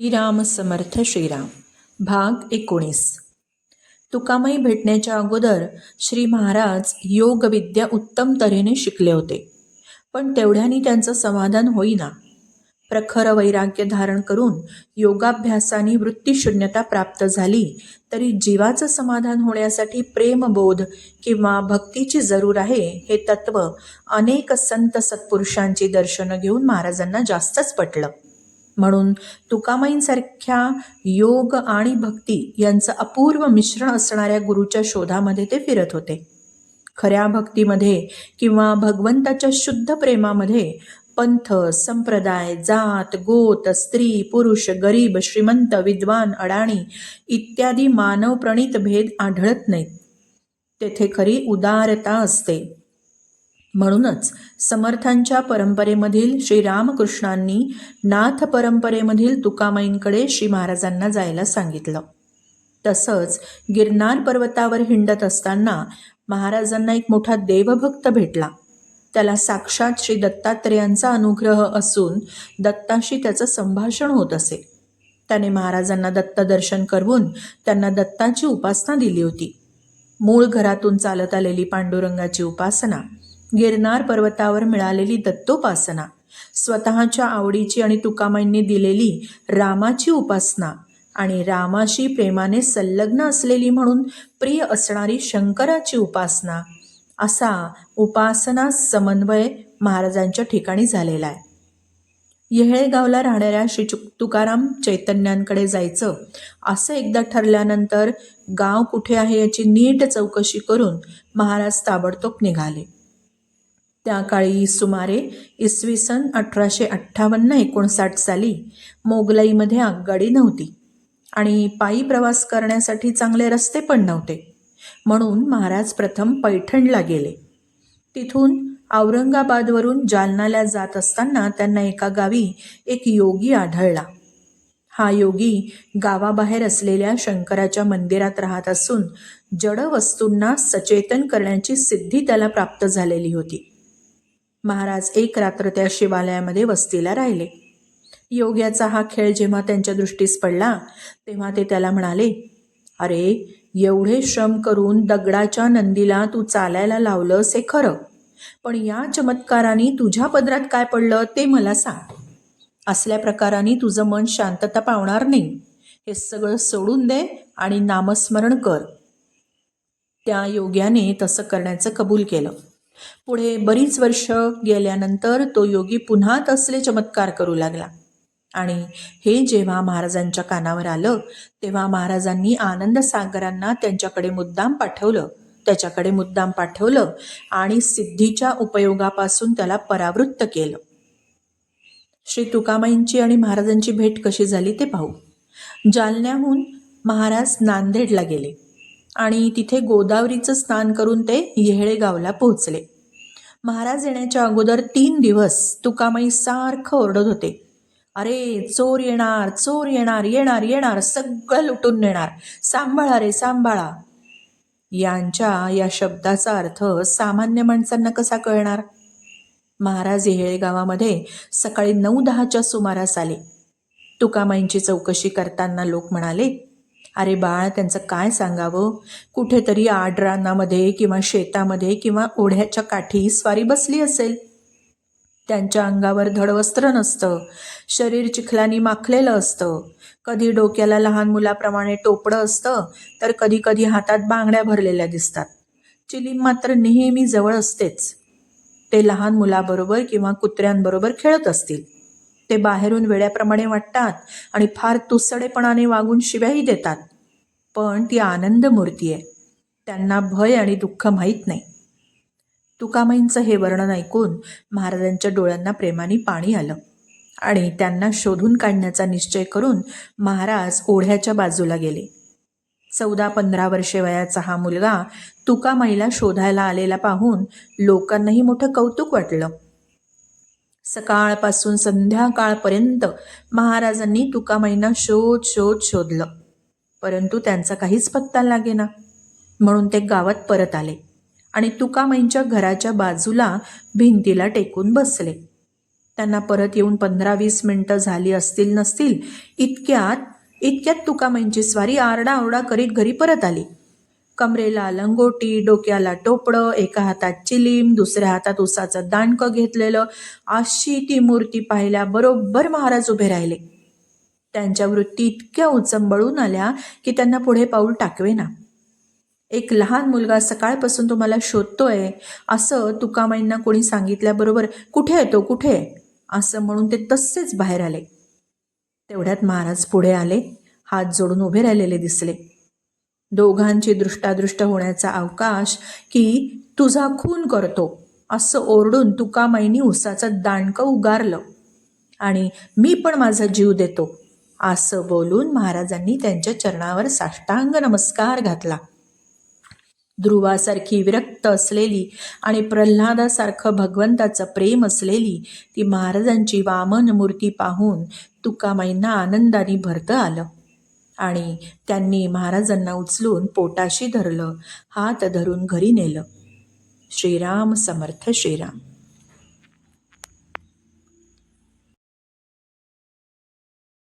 श्रीराम समर्थ श्रीराम. भाग एकोणीस. तुकामाई भेटण्याच्या अगोदर श्री महाराज योगविद्या उत्तम तऱ्हेने शिकले होते. पण तेवढ्यानी त्यांचं समाधान होईना. प्रखर वैराग्य धारण करून योगाभ्यासाने वृत्तीशून्यता प्राप्त झाली तरी जीवाचं समाधान होण्यासाठी प्रेमबोध किंवा भक्तीची जरूर आहे हे तत्व अनेक संत सत्पुरुषांची दर्शनं घेऊन महाराजांना जास्तच पटलं. म्हणून तुकामाईंसारख्या योग आणि भक्ती यांचं अपूर्व मिश्रण असणाऱ्या गुरुच्या शोधामध्ये ते फिरत होते. खऱ्या भक्तीमध्ये किंवा भगवंताच्या शुद्ध प्रेमामध्ये पंथ संप्रदाय जात गोत स्त्री पुरुष गरीब श्रीमंत विद्वान अडाणी इत्यादी मानवप्रणीत भेद आढळत नाहीत. तेथे खरी उदारता असते. म्हणूनच समर्थांच्या परंपरेमधील श्रीरामकृष्णांनी नाथ परंपरेमधील तुकामाईंकडे श्री महाराजांना जायला सांगितलं. तसंच गिरनार पर्वतावर हिंडत असताना महाराजांना एक मोठा देवभक्त भेटला. त्याला साक्षात श्री दत्तात्रेयांचा अनुग्रह असून दत्ताशी त्याचं संभाषण होत असे. त्याने महाराजांना दत्त दर्शन करून त्यांना दत्ताची उपासना दिली होती. मूळ घरातून चालत आलेली पांडुरंगाची उपासना गिरनार पर्वतावर मिळालेली दत्तोपासना स्वतःच्या आवडीची आणि तुकामाईंनी दिलेली रामाची उपासना आणि रामाशी प्रेमाने संलग्न असलेली म्हणून प्रिय असणारी शंकराची उपासना असा उपासना समन्वय महाराजांच्या ठिकाणी झालेला आहे. येहळेगावला राहणाऱ्या श्री तुकाराम चैतन्यांकडे जायचं असं एकदा ठरल्यानंतर गाव कुठे आहे याची नीट चौकशी करून महाराज ताबडतोब निघाले. त्या काळी सुमारे इसवी सन अठराशे अठ्ठावन्न एकोणसाठ साली मोगलाईमध्ये आगगाडी नव्हती आणि पायी प्रवास करण्यासाठी चांगले रस्ते पण नव्हते. म्हणून महाराज प्रथम पैठणला गेले. तिथून औरंगाबादवरून जालनाला जात असताना त्यांना एका गावी एक योगी आढळला. हा योगी गावाबाहेर असलेल्या शंकराच्या मंदिरात राहत असून जड वस्तूंना सचेतन करण्याची सिद्धी त्याला प्राप्त झालेली होती. महाराज एक रात्र त्या शिवालयामध्ये वस्तीला राहिले. योग्याचा हा खेळ जेव्हा त्यांच्या दृष्टीस पडला तेव्हा ते त्याला म्हणाले अरे एवढे श्रम करून दगडाच्या नंदीला तू चालायला लावलंस हे खरं. पण या चमत्काराने तुझ्या पदरात काय पडलं ते मला सांग. असल्या प्रकाराने तुझं मन शांतता पावणार नाही. हे सगळं सोडून दे आणि नामस्मरण कर. त्या योग्याने तसं करण्याचं कबूल केलं. पुढे बरीच वर्ष गेल्यानंतर तो योगी पुन्हा तसले चमत्कार करू लागला. आणि हे जेव्हा महाराजांच्या कानावर आलं तेव्हा महाराजांनी आनंद सागरांना त्यांच्याकडे मुद्दाम पाठवलं. त्याच्याकडे मुद्दाम पाठवलं आणि सिद्धीच्या उपयोगापासून त्याला परावृत्त केलं. श्री तुकामाईंची आणि महाराजांची भेट कशी झाली ते पाहू. जालन्याहून महाराज नांदेडला गेले. आणि तिथे गोदावरीचं स्नान करून ते येहळेगावला पोहोचले. महाराज येण्याच्या अगोदर तीन दिवस तुकामाई सारखं ओरडत होते. अरे चोर येणार चोर येणार येणार येणार सगळं लुटून नेणार. सांभाळा रे सांभाळा. यांच्या या शब्दाचा अर्थ सामान्य माणसांना कसा कळणार? महाराज येळेगावामध्ये सकाळी नऊ दहाच्या सुमारास आले. तुकामाईंची चौकशी करताना लोक म्हणाले अरे बाळ त्यांचं काय सांगावं? कुठेतरी आडरानामध्ये किंवा शेतामध्ये किंवा ओढ्याच्या काठी स्वारी बसली असेल. त्यांच्या अंगावर धडवस्त्र नसतं. शरीर चिखलानी माखलेलं असतं. कधी डोक्याला लहान मुलाप्रमाणे टोपडं असतं तर कधी कधी हातात बांगड्या भरलेल्या दिसतात. चिलीम मात्र नेहमी जवळ असतेच. ते लहान मुलाबरोबर किंवा कुत्र्यांबरोबर खेळत असतील. ते बाहेरून वेड्याप्रमाणे वाटतात आणि फार तुसडेपणाने वागून शिव्याही देतात. पण ती आनंद मूर्ती आहे. त्यांना भय आणि दुःख माहीत नाही. तुकामाईंचं हे वर्णन ऐकून महाराजांच्या डोळ्यांना प्रेमाने पाणी आलं आणि त्यांना शोधून काढण्याचा निश्चय करून महाराज ओढ्याच्या बाजूला गेले. चौदा पंधरा वर्षे वयाचा हा मुलगा तुकामाईला शोधायला आलेला पाहून लोकांनाही मोठं कौतुक वाटलं. सकाळपासून संध्याकाळपर्यंत महाराजांनी तुकामाईंना शोध शोध शोधलं. परंतु त्यांचा काहीच पत्ता लागेना. म्हणून ते गावात परत आले आणि तुकामाईंच्या घराच्या बाजूला भिंतीला टेकून बसले. त्यांना परत येऊन पंधरा वीस मिनटं झाली असतील नसतील इतक्यात इतक्यात तुकामाईंची स्वारी आरडाओरडा करीत घरी परत आली. कमरेला लंगोटी डोक्याला टोपडं एका हातात चिलीम दुसऱ्या हातात उसाचं दांडकं घेतलेलं अशी ती मूर्ती पाहिल्या बरोबर महाराज उभे राहिले. त्यांच्या वृत्ती इतक्या उचंबळून आल्या की त्यांना पुढे पाऊल टाकवेना. एक लहान मुलगा सकाळपासून तुम्हाला शोधतोय असं तुकामाईंना कोणी सांगितल्याबरोबर कुठे आहे तो? कुठे आहे? असं म्हणून ते तसेच बाहेर आले. तेवढ्यात महाराज पुढे आले हात जोडून उभे राहिलेले दिसले. दोघांची दृष्टादृष्ट होण्याचा अवकाश की तुझा खून करतो असं ओरडून तुकामाईनी उसाचं दांडकं उगारलं. आणि मी पण माझा जीव देतो असं बोलून महाराजांनी त्यांच्या चरणावर साष्टांग नमस्कार घातला. ध्रुवासारखी विरक्त असलेली आणि प्रल्हादासारखं भगवंताचं प्रेम असलेली ती महाराजांची वामन मूर्ती पाहून तुकामाईंना आनंदाने भरतं आलं. आणि त्यांनी महाराजांना उचलून पोटाशी धरलं. हात धरून घरी नेलं. श्रीराम समर्थ श्रीराम.